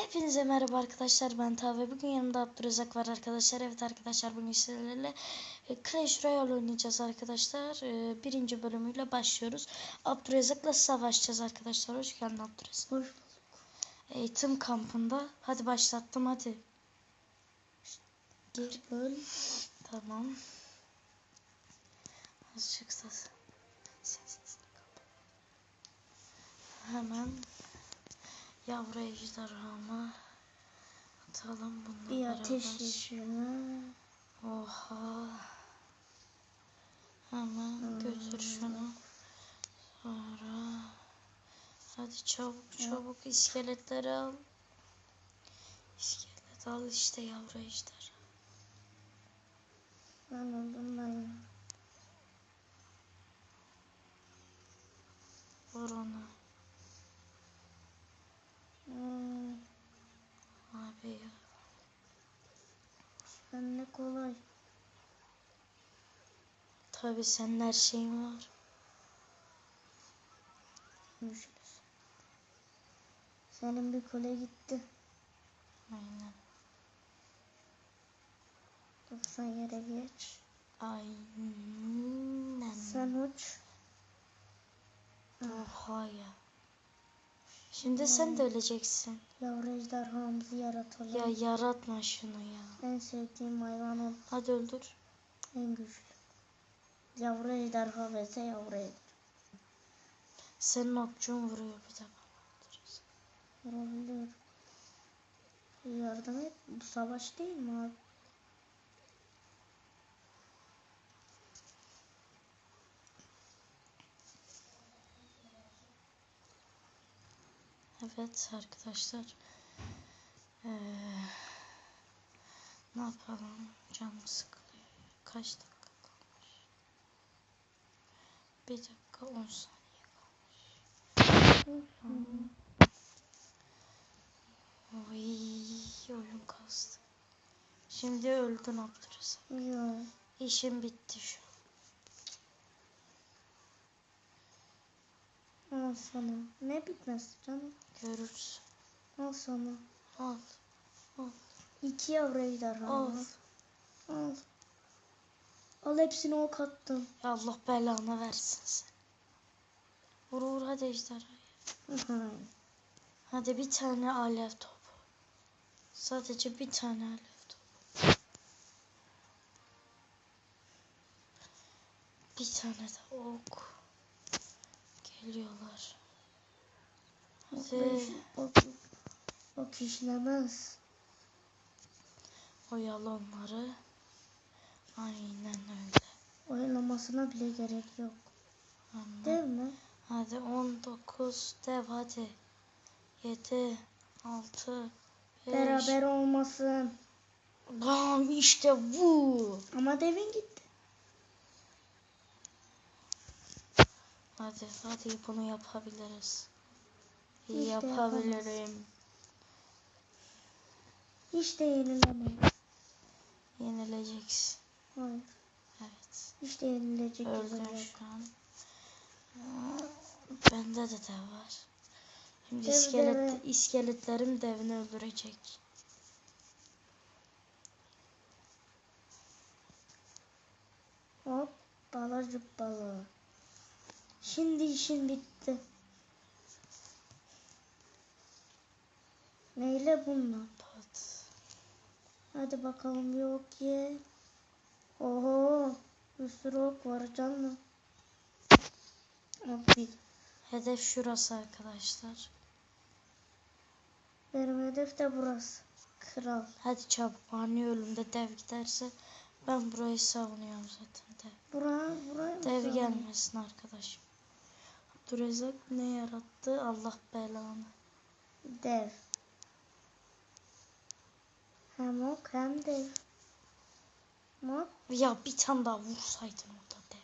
Hepinize merhaba arkadaşlar ben Taha bugün yanımda Abdurrazak var arkadaşlar. Evet arkadaşlar bugün sizlerle e, Clash Royale oynayacağız arkadaşlar. E, Birinci bölümüyle başlıyoruz. Abdurrazak'la savaşacağız arkadaşlar. Hoş geldin Abdurrazak. Hoş Eğitim kampında. Hadi başlattım hadi. Gir. Öl. Tamam. Azıcık ses. Ses. Hemen yavru ejderhamı atalım bununla Bir beraber. ateş ışını. Oha. Hemen götür şunu. Sonra hadi çabuk çabuk iskeletleri al. İskelet al işte yavru ejderha. Ben oldum ben. Vur onu. Hmm, Abi ya. Ben ne kolay. Tabi senin her şeyin var. Görüşürüz. Senin bir kole gitti. Aynen. Dur sen yere geç. Aynen. Sen uç. Oha ya. Şimdi sen de öleceksin. Yavru ejderhamızı yaratalım. Ya yaratma şunu ya. En sevdiğim hayvan o. Hadi öldür. En güçlü. Yavru ejderha vs yavru ejderha. Senin okçun vuruyor bir de bana. Vurabiliyor. Yardım et. Bu savaş değil mi abi? Evet arkadaşlar. Ee, ne yapalım? Canım sıkılıyor. Kaç dakika kalmış? Bir dakika on saniye kalmış. Oy, oyun kastı. Şimdi öldün Abdurrahman. Yok. İşim bitti şu an. Al sana. Ne bitmez canım. Görürsün. Al sana. Al. İki yavru ejderha. Al. var. Al. Al hepsini ok attım. Ya Allah belanı versin sen. Vur vur hadi ejderhaya. Hadi bir tane alev topu. Sadece bir tane alev topu. Bir tane de ok. Geliyorlar. Hadi ok, ok işlemez. oyalı onları. Aynen öyle. Oynamasına bile gerek yok. Hemen. Değil mi? Hadi 19 dev hadi. 7 6 5 Beraber olmasın. Bam işte bu. Ama devin gitti. Hadi hadi bunu yapabiliriz. Hiç de Yapabilirim. Hiç de yenilemez. Yenileceksin. Hayır. Evet. Hiç de yenilecek şu an. Bende de dev var. Şimdi Dev iskelet, deve. iskeletlerim devini öldürecek. Hop bala cıbbala. Şimdi işin bitti. Neyle bununla? Pat. Hadi bakalım bir ok ye. Oho. Bir sürü ok var canım. Bir. Hedef şurası arkadaşlar. Benim hedef de burası. Kral. Hadi çabuk ani ölümde dev giderse ben burayı savunuyorum zaten dev. Buraya, buraya mı Dev gelmesin arkadaşım. Abdurrezzak ne yarattı? Allah belanı. Dev. Hem ok hem dev. Bak Ya bir tane daha vursaydın orada dev.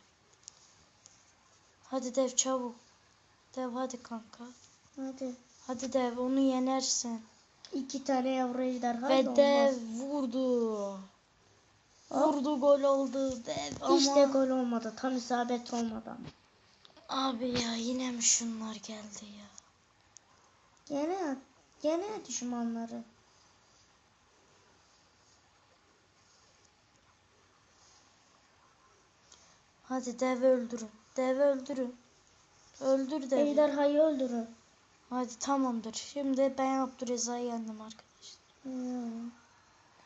Hadi dev çabuk. Dev hadi kanka. hadi. Hadi dev onu yenersin. İki tane yavru ejderha da Ve olmaz. dev vurdu. Vurdu gol oldu dev ama. De gol olmadı. Tam isabet olmadı ama. Abi ya yine mi şunlar geldi ya? Gene Gene düşmanları. Hadi dev öldürün. Dev öldürün. Öldür devi. Ejderhayı öldürün. Hadi tamamdır. Şimdi ben Abdurrezzak'ı yendim arkadaşlar. Hmm.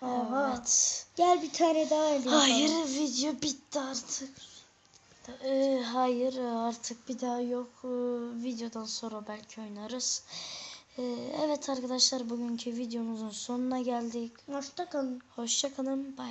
Oha. Evet. Gel bir tane daha öldür. Hayır video bitti artık. Ee, hayır artık bir daha yok. Ee, videodan sonra belki oynarız. Ee, evet arkadaşlar bugünkü videomuzun sonuna geldik. Hoşça kalın. Hoşçakalın. Bay bay.